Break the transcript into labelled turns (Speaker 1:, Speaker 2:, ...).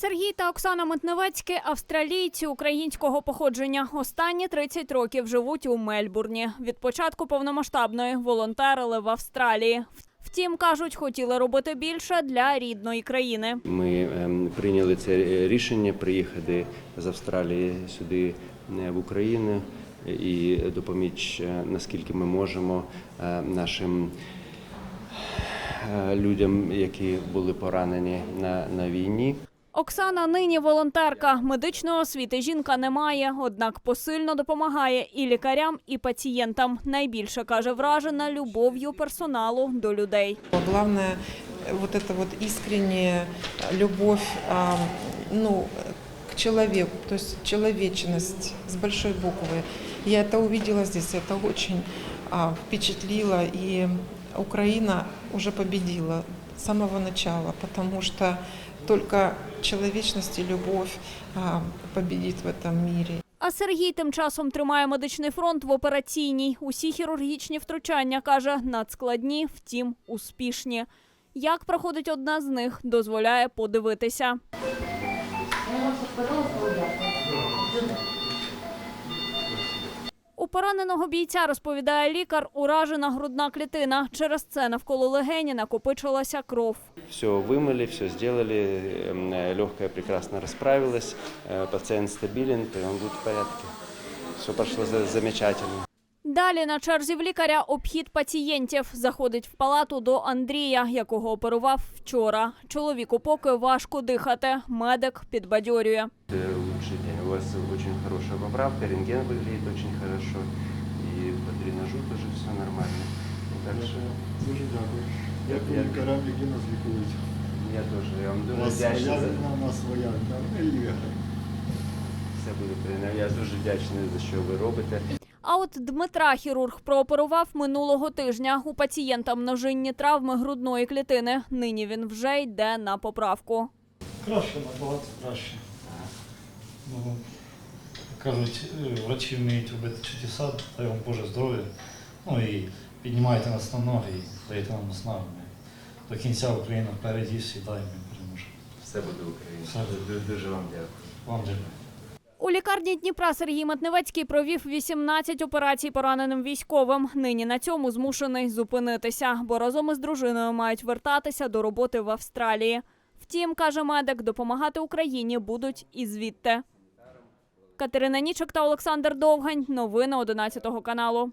Speaker 1: Сергій та Оксана Митневецькі – австралійці українського походження. Останні 30 років живуть у Мельбурні. Від початку повномасштабної волонтерили в Австралії. Втім, кажуть, хотіли робити більше для рідної країни.
Speaker 2: Ми ем, прийняли це рішення приїхати з Австралії сюди е, в Україну і допоміч, е, наскільки ми можемо е, нашим людям, які були поранені на, на війні.
Speaker 1: Оксана нині волонтерка. Медичної освіти жінка не має, однак посильно допомагає і лікарям, і пацієнтам. Найбільше каже вражена любов'ю персоналу до людей.
Speaker 3: Главное, э, вот эта вот искренняя любовь а, ну, к человеку, то есть человечность с большой буквы. Я это увидела здесь, это очень а, впечатлило, и Украина уже победила с самого начала, потому что только человечность и любовь победит в этом мире.
Speaker 1: А Сергій тим часом тримає медичний фронт в операційній. Усі хірургічні втручання каже надскладні, втім успішні. Як проходить одна з них, дозволяє подивитися. У пораненого бійця розповідає лікар, уражена грудна клітина. Через це навколо легені накопичилася кров.
Speaker 2: Все вымыли, все сделали, эм, э, легкая прекрасно расправилась, э, пациент стабилен, и он будет в порядке. Все прошло за- замечательно.
Speaker 1: Далі на черзі в лікаря обхід пацієнтів. Заходить в палату до Андрія, якого оперував вчора. Чоловіку поки важко дихати. Медик підбадьорює.
Speaker 2: Это лучший день. у вас очень хорошая поправка, рентген выглядит очень хорошо, и по дренажу тоже все нормально. Так что
Speaker 4: Дуже дякую.
Speaker 2: Я-
Speaker 4: Дякую
Speaker 2: я-
Speaker 4: лікарям, які нас лікують.
Speaker 2: я тоже я вам
Speaker 4: У
Speaker 2: дуже
Speaker 4: вас
Speaker 2: вдячний. за-
Speaker 4: війна, у нас своя. Ми лікарі.
Speaker 2: Все буде прийнято. Я дуже вдячний за що ви робите.
Speaker 1: А от Дмитра хірург прооперував минулого тижня. У пацієнта множинні травми грудної клітини. Нині він вже йде на поправку.
Speaker 5: Краще, набагато краще. Ну, кажуть, е, врачі вміють робити чудеса, дай вам Боже здоров'я. Ну і піднімайте нас на ноги і даєте нам наснагу. До кінця Україна впереді всі дай ми переможемо.
Speaker 2: Все буде Україна.
Speaker 5: Все буде.
Speaker 2: Дуже вам дякую.
Speaker 5: Вам дякую.
Speaker 1: У лікарні Дніпра Сергій Матневецький провів 18 операцій пораненим військовим. Нині на цьому змушений зупинитися, бо разом із дружиною мають вертатися до роботи в Австралії. Втім, каже медик, допомагати Україні будуть і звідти. Катерина Нічок та Олександр Довгань. Новини 11 каналу.